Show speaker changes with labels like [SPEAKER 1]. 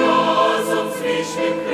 [SPEAKER 1] Разом з вічним